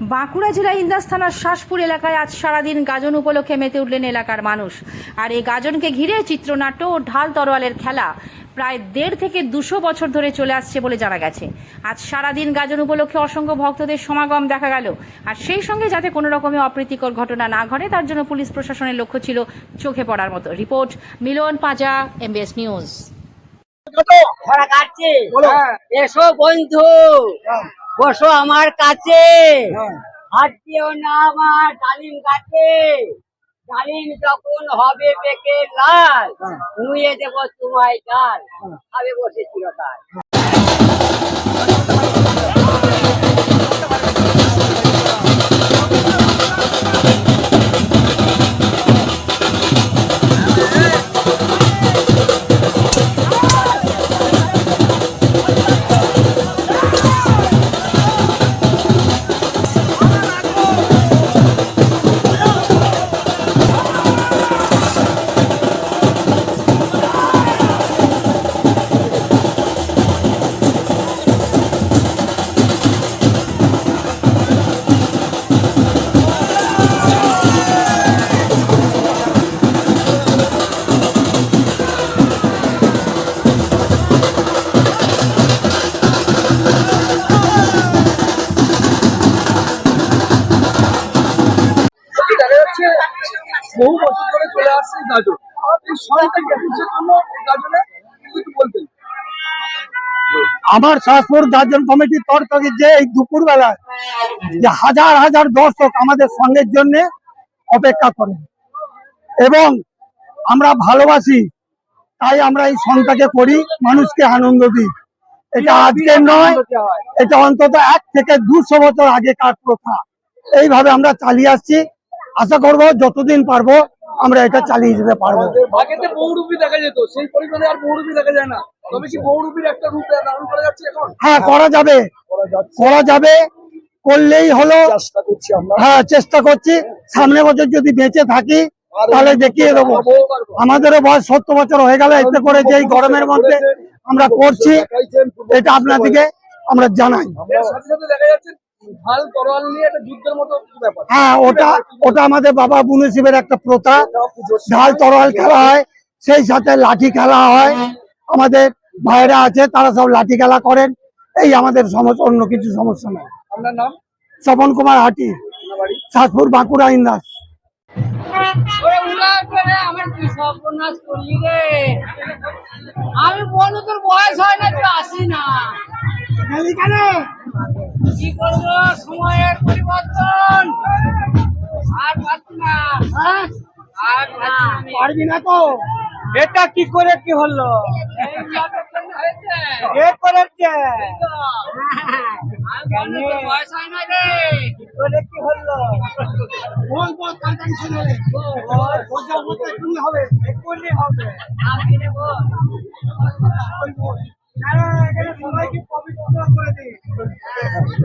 বাঁকুড়া জেলা ইন্দাস থানার শাসপুর এলাকায় আজ সারাদিন গাজন উপলক্ষে মেতে উঠলেন এলাকার মানুষ। আর এই গাজনকে ঘিরে চিত্রনাট্য ও ঢাল তরোয়ালের খেলা প্রায় দেড় থেকে দুশো বছর ধরে চলে আসছে বলে জানা গেছে। আজ সারাদিন গাজন উপলক্ষে অসংখ্য ভক্তদের সমাগম দেখা গেল। আর সেই সঙ্গে যাতে কোনো রকমের অপ্রীতিকর ঘটনা না ঘটে তার জন্য পুলিশ প্রশাসনের লক্ষ্য ছিল চোখে পড়ার মতো। Report Milan Paja MBS news. এসো বন্ধু। বসো আমার কাছে। হাত দিও না আমার ডালিম গাছে। ডালিম যখন হবে পেকে লাল নুয়ে দেব তোমায় ডাল। খাবে বসেছিল চিরকাল। বহু বছর ধরে চলে আসছে গাজন এই সরকারি গ্যাসের জন্য এই গাজনে কিছু বলতেন আমার শাসপুর গার্জন কমিটির থেকে যে এই দুপুর বেলায় যে হাজার হাজার দর্শক আমাদের সঙ্গের জন্য অপেক্ষা করেন। এবং আমরা ভালোবাসি তাই আমরা এই সঙ্গটাকে করি মানুষকে আনন্দ দিই। এটা আজকে নয় এটা অন্তত এক থেকে দুশো বছর আগেকার প্রথা। এইভাবে আমরা চালিয়ে আসছি। আশা করব যতদিন পারব আমরা এটা চালিয়ে যেতে পারব। আগেতে বহুরূপী দেখা যেত সেই পরিমাণে আর বহুরূপী দেখা যায় না। তবে কি বহুরূপীর একটা রূপ ধারণ করা যাচ্ছে এখন? হ্যাঁ করা যাবে। করা যাবে। করলেই হলো। হ্যাঁ চেষ্টা করছি। সামনে বছর যদি বেঁচে থাকি তাহলে দেখিয়ে দেবো। আমাদেরও বয়স সত্তর বছর হয়ে গেল। এতে করে যে গরমের মধ্যে আমরা করছি এটা আপনাদেরকে আমরা জানাই। এর সাথে সাথে দেখা যাচ্ছে ঢাল তরোয়াল নিয়ে একটা যুদ্ধের মতো ব্যাপার। হ্যাঁ ওটা ওটা আমাদের বাবা বুনু একটা প্রথা। ঢাল তরোয়াল খেলা হয় সেই সাথে লাঠি খেলা হয়। আমাদের ভাইরা আছে তারা সব লাঠি খেলা করেন। এই আমাদের সমস্যা অন্য কিছু সমস্যা নাই। আপনার নাম? স্বপন কুমার হাটি। আপনার বাঁকুড়া ইন্দাস। আমি বলব তোর বয়স হয় না তুই আসি না। কি করব সময়ের পরিবর্তন। আর পাচ্ছি না। হ্যাঁ? আর। পারবি না। তো। এটা কি করে কি হলো। কে করেছে? এই তো।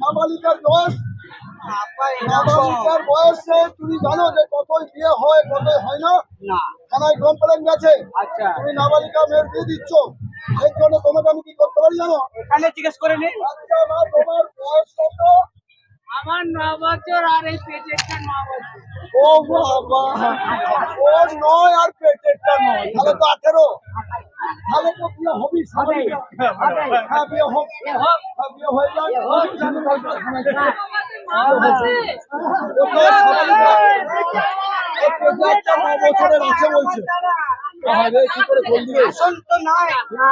নাবালিকার বয়স? নাবালিকার বয়সে তুমি জানো যে কতই বিয়ে হয় কতই হয় না? থানায় কমপ্লেন গেছে। আচ্ছা। তুমি নাবালিকা মেয়ের বিয়ে দিচ্ছ। এর জন্য তোমাকে আমি কি করতে পারি জানো? এখানে জিজ্ঞেস করে নি। আচ্ছা তোমার বয়স কত? আমার ন বছর আর এই পেটেরটা ন বছর। ও বাবা ও নয় আর পেটেরটা নয়। তাহলে তো আঠেরো। তাহলে তো বিয়ে। হবে। হ্যাঁ বিয়ে হোক হ্যাঁ, বিয়ে হয়ে ন বছরের আছে বলছে তাহলে কি করে বলবি রে? তো নাই না